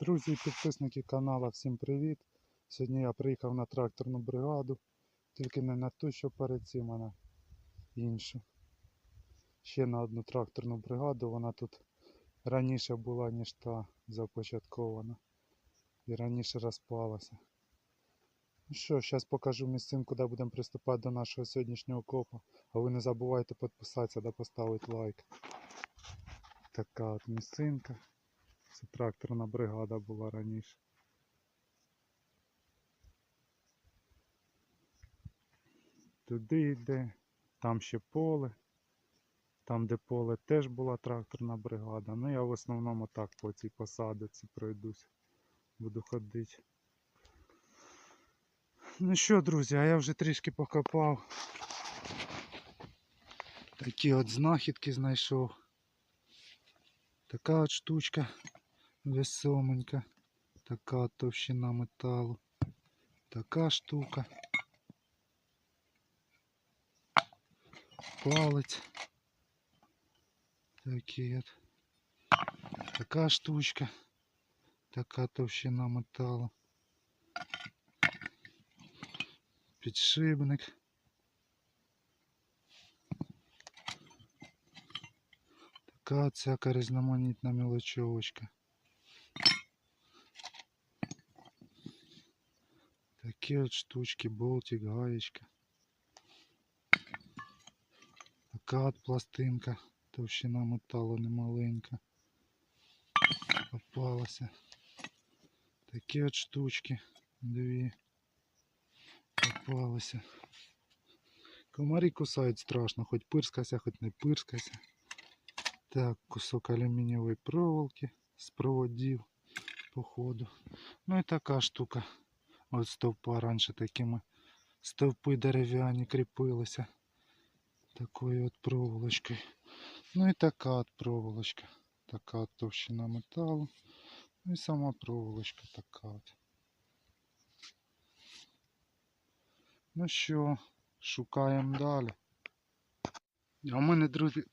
Друзі і підписники каналу, всім привіт! Сьогодні я приїхав на тракторну бригаду, тільки не на ту, що перед цим, а на іншу. Ще на одну тракторну бригаду, вона тут раніше була, ніж та започаткована. І раніше розпалася. Ну що, зараз покажу місцинку, де будемо приступати до нашого сьогоднішнього копа. А ви не забувайте підписатися та поставити лайк. Така от місцинка. Це тракторна бригада була раніше. Туди йде, там ще поле. Там, де поле, теж була тракторна бригада. Ну я в основному так по цій посадці пройдусь. Буду ходити. Ну що, друзі, а я вже трішки покопав. Такі от знахідки знайшов. Така от штучка весоменька. Така от товщина металу. Така штука. Палець. Такий от. Така штучка. Така товщина металу. Підшипник. Така от всяка різноманітна мелочовочка. Такі от штучки, болтик, гаєчка. Така от пластинка, товщина металу немаленька. Попалася. Такі от штучки, дві. Попалися. Комарі кусають страшно, хоч пирскайся, хоч не пирскайся. Так, кусок алюмінієвої проволоки з проводів, походу. Ну і така штука. От стовпа раніше такими стовпи дерев'яні кріпилися. Такою от проволочкою. Ну і така от проволочка. Така от товщина металу. Ну і сама проволочка така от. Ну що, шукаємо далі. А у мене, друзі,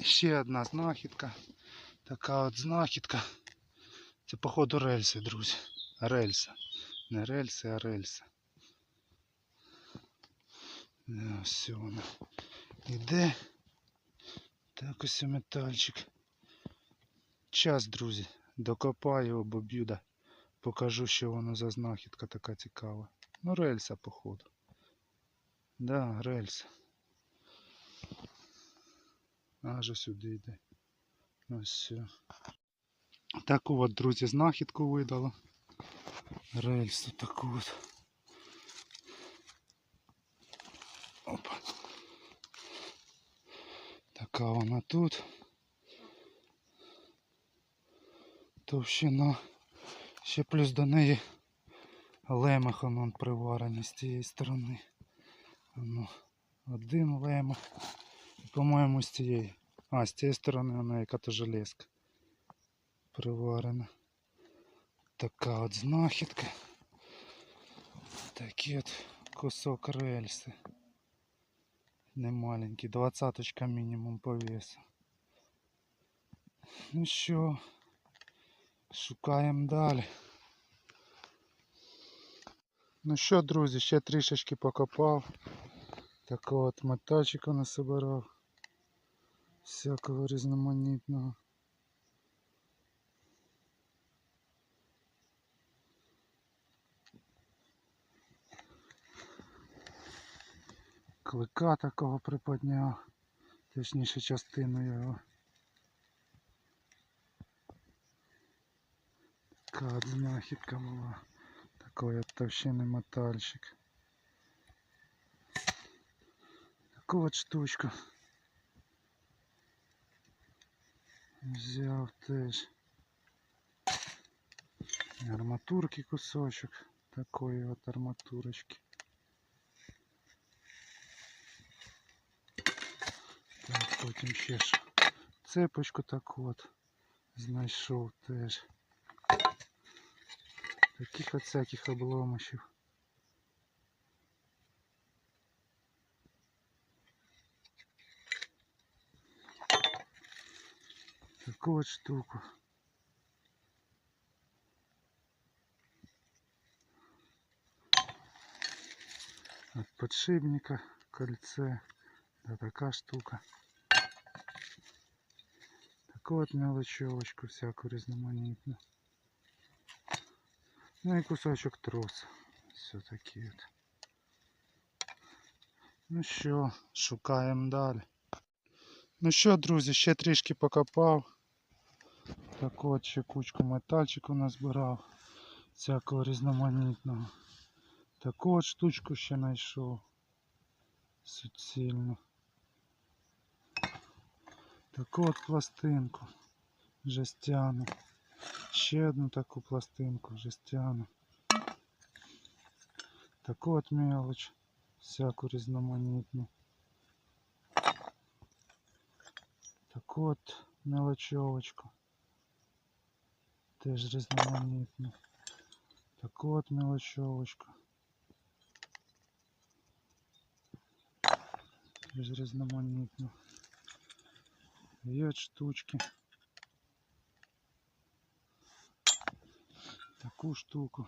ще одна знахідка. Така от знахідка. Це походу рельси, друзі. Рельси. Не рельси, а рельси. Все вона. Іде. Так ось метальчик. Час, друзі. Докопаю обоб'ю, да. Покажу, що воно за знахідка така цікава. Ну, рельса, походу. Да, рельса. Аж сюди йде. Ось все. Таку от, друзі, знахідку видало. Рельсу таку от. Опа. Така вона тут. Товщина. Ще плюс до неї лемех он приварений з цієї сторони. Воно один лемех. І, По-моєму, з цієї. А, з цієї сторони вона яка-то железка приварена. Така от знахідка. Такий от кусок рельси. Немаленький, двадцаточка мінімум по весу. Ну що, шукаємо далі. Ну що, друзі, ще трішечки покопав. Такого от метальчика насобирав. Всякого різноманітного. Клика такого приподняв. Точніше частину його. Така от знахідка була. Такий от товщини метальчик. Таку от штучку. Взяв теж. Арматурки кусочок. Такої от арматурочки. потім ще ж цепочку так от знайшов теж. Таких от всяких обломочів. Таку от штуку. От подшипника, кольце, да такая штука. Таку от мелочевочку всяку різноманітну. Ну і кусочок троса. Все такі от. Ну що, шукаємо далі. Ну що, друзі, ще трішки покопав. Так от ще кучку метальчику назбирав. Всякого різноманітного. Таку от штучку ще знайшов. Суцільну. Таку от пластинку. Жестяну. Ще одну таку пластинку жестяну. Таку от мелоч. Всяку різноманітну. Таку от мелочовочку. Теж різноманітну. Таку от мелочовочку. Теж різноманітну. І от штучки. Таку штуку.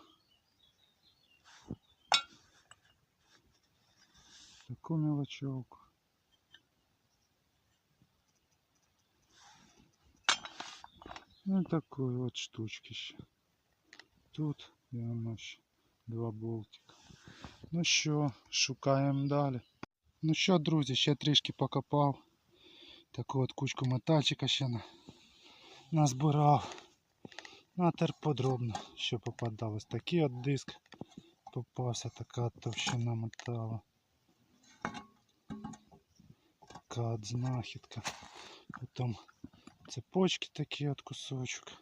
Таку мелочевку. Ну і такої от штучки ще. Тут і воно ще два болтика. Ну що, шукаємо далі. Ну що, друзі, ще трішки покопав. Таку от кучку метальчика ще на... назбирав. Натер подробно, що попадалось. Такий от диск попався, така товщина металу. Така от знахідка. Потім цепочки такі от кусочок.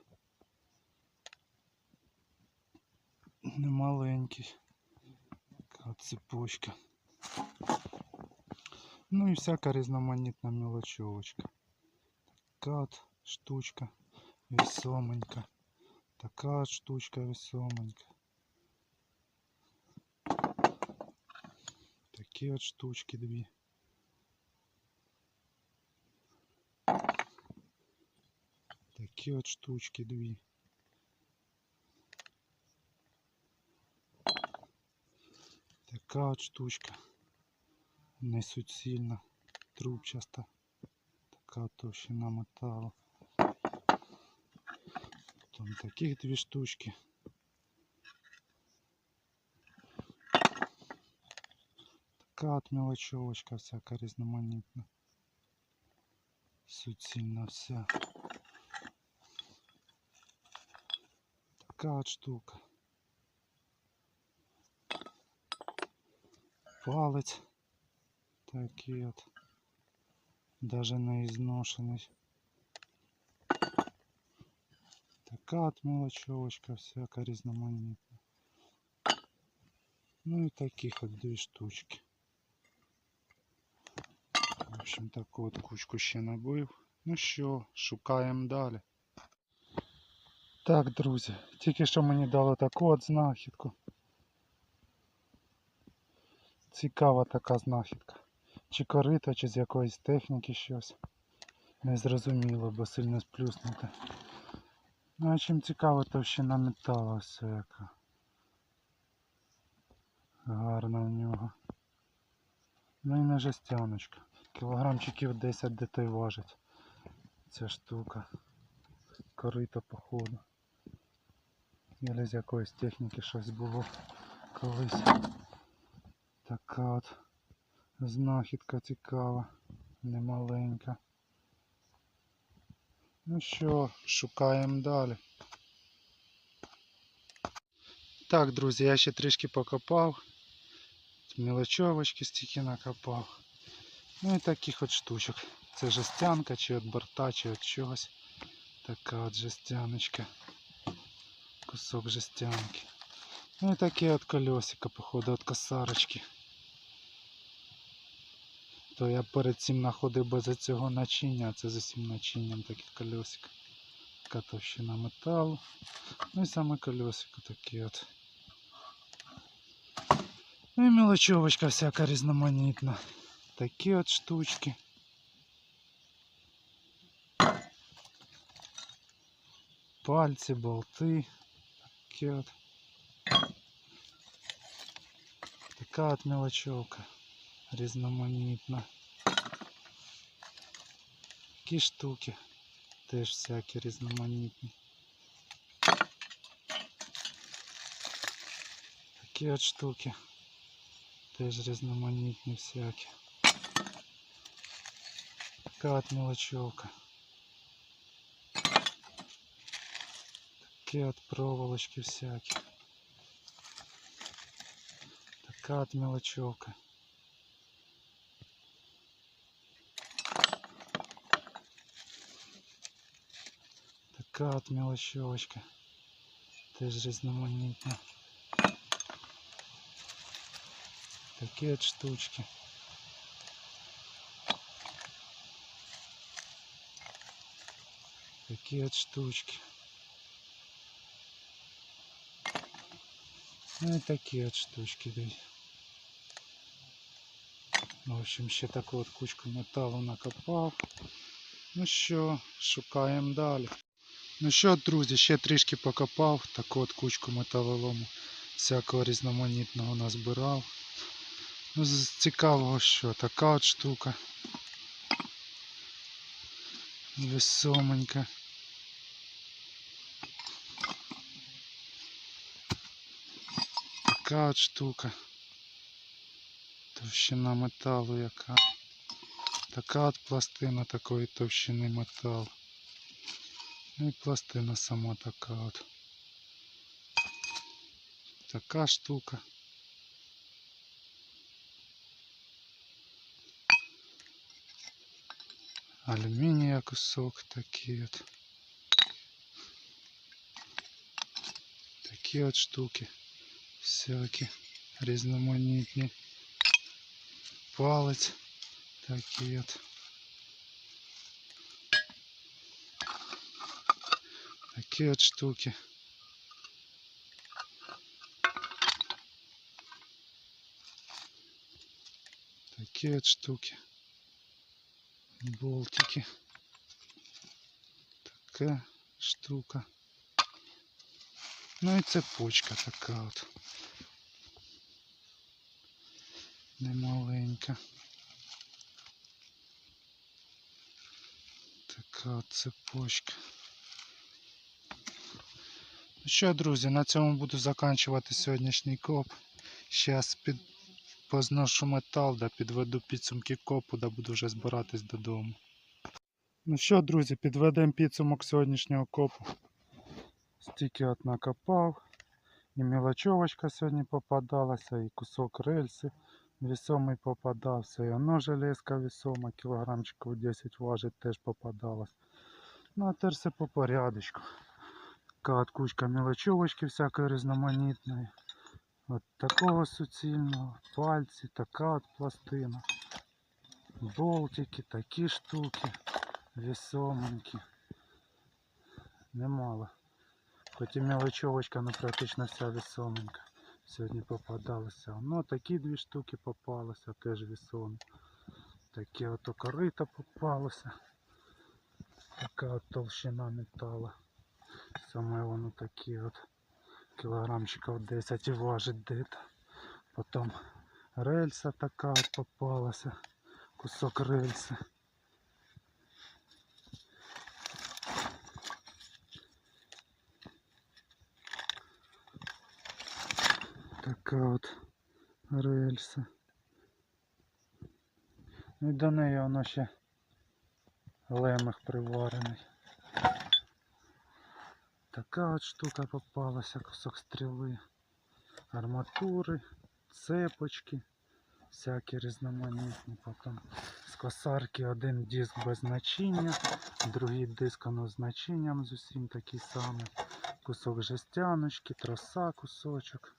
Немаленький. Така от цепочка. Ну і всяка різноманітна мелочовочка. Така от штучка весоменька. Така от штучка весоменька. Такі от штучки дві. Такі от штучки дві. Така от штучка. Не суцільна, трубчаста. Така товщина металу. Потім таких дві штучки. Така от мелочовочка всяка різноманітна. Суцільна вся. Така от штука. Палець. Такий от. Даже не изношенный. Така от мелочевочка всяка різноманітна. Ну і таких от дві штучки. В общем, таку от кучку ще набив. Ну що, шукаємо далі. Так, друзі, тільки що мені дали таку от знахідку. Цікава така знахідка. Чи корито, чи з якоїсь техніки щось. Не зрозуміло, бо сильно сплюснуте. Ну а чим цікаво товщина металу все яка. Гарна в нього. Ну і не жестяночка. Кілограмчиків 10 де той важить. Ця штука. Корито походу. Или з якоїсь техніки щось було колись. Така от знахідка цікава, немаленька. Ну що, шукаємо далі. Так, друзі, я ще трішки покопав. Мілочовочки стільки накопав. Ну і таких от штучок. Це жестянка, чи от борта, чи от чогось. Така от жестяночка. Кусок жестянки. Ну і такі от колесика, походу, от косарочки. То я перед цим знаходив без цього начиння, це з усім начинням таке колесико. Така товщина металу. Ну і саме колесико таке от. Ну і мелочовочка всяка різноманітна. Такі от штучки. Пальці, болти. Такі от. Така от мелочовка різноманітна. Такі штуки теж всякі різноманітні. Такі от штуки теж різноманітні всякі. Така от мелочевка. Такі от проволочки всякі. Така от мелочевка. Така от мелочевочка. Теж різноманітна. Такі от штучки. Такі от штучки. Ну і такі от штучки десь. В общем, ще таку от кучку металу накопав. Ну що, шукаємо далі. Ну що, друзі, ще трішки покопав, таку от кучку металолому всякого різноманітного назбирав. Ну, з цікавого що, така от штука. Весоменька. Така от штука. Товщина металу яка. Така от пластина такої товщини металу. Ну і пластина сама така от. Така штука. Алюмінія кусок такий от. Такі от штуки. Всякі різноманітні. Палець такий от. Такі от штуки. Такі от штуки. Болтики. Така штука. Ну і цепочка така от. Немаленька. Така от цепочка. Що, друзі, на цьому буду заканчувати сьогоднішній коп. Зараз під... позношу метал, да підведу підсумки копу, да буду вже збиратись додому. Ну що, друзі, підведемо підсумок сьогоднішнього копу. Стільки от накопав. І мелочовочка сьогодні попадалася, і кусок рельси весомий попадався, і оно железка весома, кілограмчиків 10 важить, теж попадалась. Ну а тепер все по порядочку. Така от кучка мелочовочки всякої різноманітної. От такого суцільного, пальці, така от пластина. Болтики, такі штуки, весоменькі. Немало. Хоч і мелочовочка, але практично вся весоменька. Сьогодні попадалося. Ну, такі дві штуки попалося, теж весомі. Таке от корита попалося. Така от толщина металу. Саме воно такі от кілограмчиків 10 і важить дето. Потім рельса така от попалася. Кусок рельси. Така от рельса. Ну і до неї воно ще лемех приварений. Така от штука попалася, кусок стріли, арматури, цепочки, всякі різноманітні. Потім з косарки один диск без значення, другий диск оно з значенням з усім такий самий. Кусок жестяночки, троса кусочок.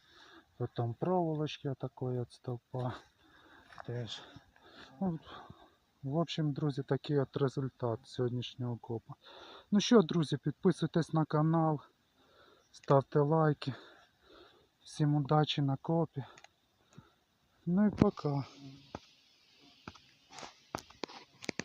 Потім проволочки отакої от стовпа. Теж. Ну, в общем, друзі, такий от результат сьогоднішнього копа. Ну що, друзі, підписуйтесь на канал, ставте лайки. Всім удачі на копі. Ну і пока.